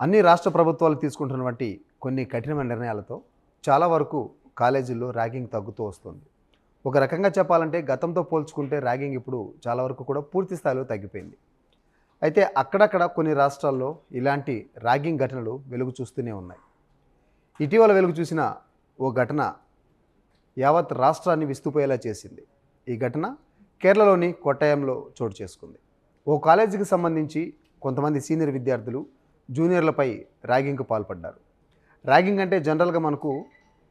అన్ని రాష్ట్ర ప్రభుత్వాలు తీసుకుంటున్నటువంటి కొన్ని కఠినమైన నిర్ణయాలతో చాలా వరకు కాలేజీల్లో ర్యాగింగ్ తగ్గుతూ వస్తుంది. ఒక రకంగా చెప్పాలంటే గతంతో పోల్చుకుంటే ర్యాగింగ్ ఇప్పుడు చాలా వరకు కూడా పూర్తి స్థాయిలో తగ్గిపోయింది. అయితే అక్కడక్కడ కొన్ని రాష్ట్రాల్లో ఇలాంటి ర్యాగింగ్ ఘటనలు వెలుగు చూస్తూనే ఉన్నాయి. ఇటీవల వెలుగు చూసిన ఓ ఘటన యావత్ రాష్ట్రాన్ని విస్తుపోయేలా చేసింది. ఈ ఘటన కేరళలోని కొట్టాయంలో చోటు చేసుకుంది. ఓ కాలేజీకి సంబంధించి కొంతమంది సీనియర్ విద్యార్థులు జూనియర్లపై ర్యాగింగ్కు పాల్పడ్డారు. ర్యాగింగ్ అంటే జనరల్గా మనకు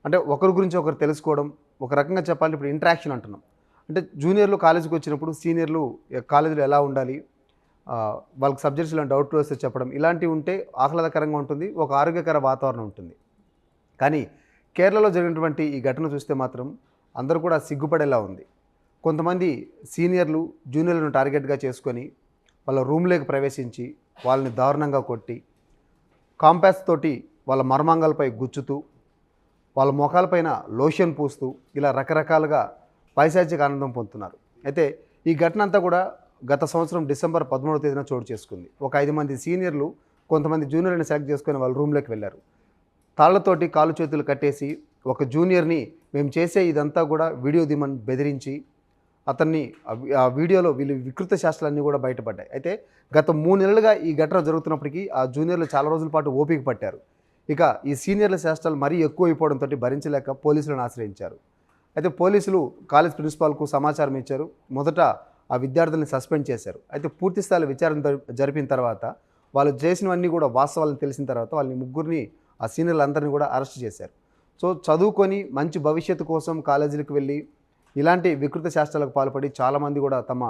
అంటే ఒకరి గురించి ఒకరు తెలుసుకోవడం ఒక రకంగా చెప్పాలి ఇప్పుడు ఇంటరాక్షన్ అంటున్నాం. అంటే జూనియర్లు కాలేజీకి వచ్చినప్పుడు సీనియర్లు కాలేజీలో ఎలా ఉండాలి వాళ్ళకి సబ్జెక్ట్స్లో డౌట్లు వస్తే చెప్పడం ఇలాంటివి ఉంటే ఆహ్లాదకరంగా ఉంటుంది ఒక ఆరోగ్యకర వాతావరణం ఉంటుంది. కానీ కేరళలో జరిగినటువంటి ఈ ఘటన చూస్తే మాత్రం అందరూ కూడా సిగ్గుపడేలా ఉంది. కొంతమంది సీనియర్లు జూనియర్లను టార్గెట్గా చేసుకొని వాళ్ళ రూమ్లోకి ప్రవేశించి వాళ్ళని దారుణంగా కొట్టి కాంపాస్ తోటి వాళ్ళ మర్మాంగాలపై గుచ్చుతూ వాళ్ళ ముఖాలపైన లోషన్ పూస్తూ ఇలా రకరకాలుగా పైశాచిక ఆనందం పొందుతున్నారు. అయితే ఈ ఘటన అంతా కూడా గత సంవత్సరం డిసెంబర్ పదమూడవ తేదీన చోటు చేసుకుంది. ఒక ఐదు మంది సీనియర్లు కొంతమంది జూనియర్ని సెలెక్ట్ చేసుకుని వాళ్ళ రూమ్లోకి వెళ్ళారు. తాళ్ళతోటి కాలు చేతులు కట్టేసి ఒక జూనియర్ని మేము చేసే ఇదంతా కూడా వీడియో దిమని బెదిరించి అతన్ని ఆ వీడియోలో వీళ్ళు వికృత శాస్త్రాలన్నీ కూడా బయటపడ్డాయి. అయితే గత మూడు నెలలుగా ఈ ఘటన జరుగుతున్నప్పటికీ ఆ జూనియర్లు చాలా రోజుల పాటు ఓపిక పట్టారు. ఇక ఈ సీనియర్ల శాస్త్రాలు మరీ ఎక్కువ అయిపోవడంతో భరించలేక పోలీసులను ఆశ్రయించారు. అయితే పోలీసులు కాలేజ్ ప్రిన్సిపాల్కు సమాచారం ఇచ్చారు. మొదట ఆ విద్యార్థుల్ని సస్పెండ్ చేశారు. అయితే పూర్తి స్థాయిలో విచారణ జరిపిన తర్వాత వాళ్ళు చేసినవన్నీ కూడా వాస్తవాలను తెలిసిన తర్వాత వాళ్ళని ముగ్గురిని ఆ సీనియర్లందరినీ కూడా అరెస్ట్ చేశారు. సో చదువుకొని మంచి భవిష్యత్తు కోసం కాలేజీలకు వెళ్ళి ఇలాంటి వికృత శాస్త్రాలకు పాల్పడి చాలామంది కూడా తమ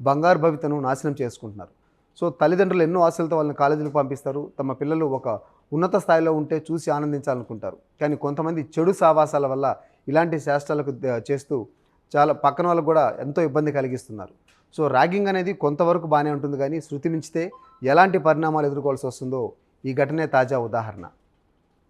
బంగారు భవితను నాశనం చేసుకుంటున్నారు. సో తల్లిదండ్రులు ఎన్నో ఆశలతో వాళ్ళని కాలేజీలకు పంపిస్తారు. తమ పిల్లలు ఒక ఉన్నత స్థాయిలో ఉంటే చూసి ఆనందించాలనుకుంటారు. కానీ కొంతమంది చెడు సావాసాల వల్ల ఇలాంటి శాస్త్రాలకు చేస్తూ చాలా పక్కన వాళ్ళకు కూడా ఎంతో ఇబ్బంది కలిగిస్తున్నారు. సో ర్యాగింగ్ అనేది కొంతవరకు బాగానే ఉంటుంది. కానీ శృతి మించితే ఎలాంటి పరిణామాలు ఎదుర్కోవాల్సి వస్తుందో ఈ ఘటనే తాజా ఉదాహరణ.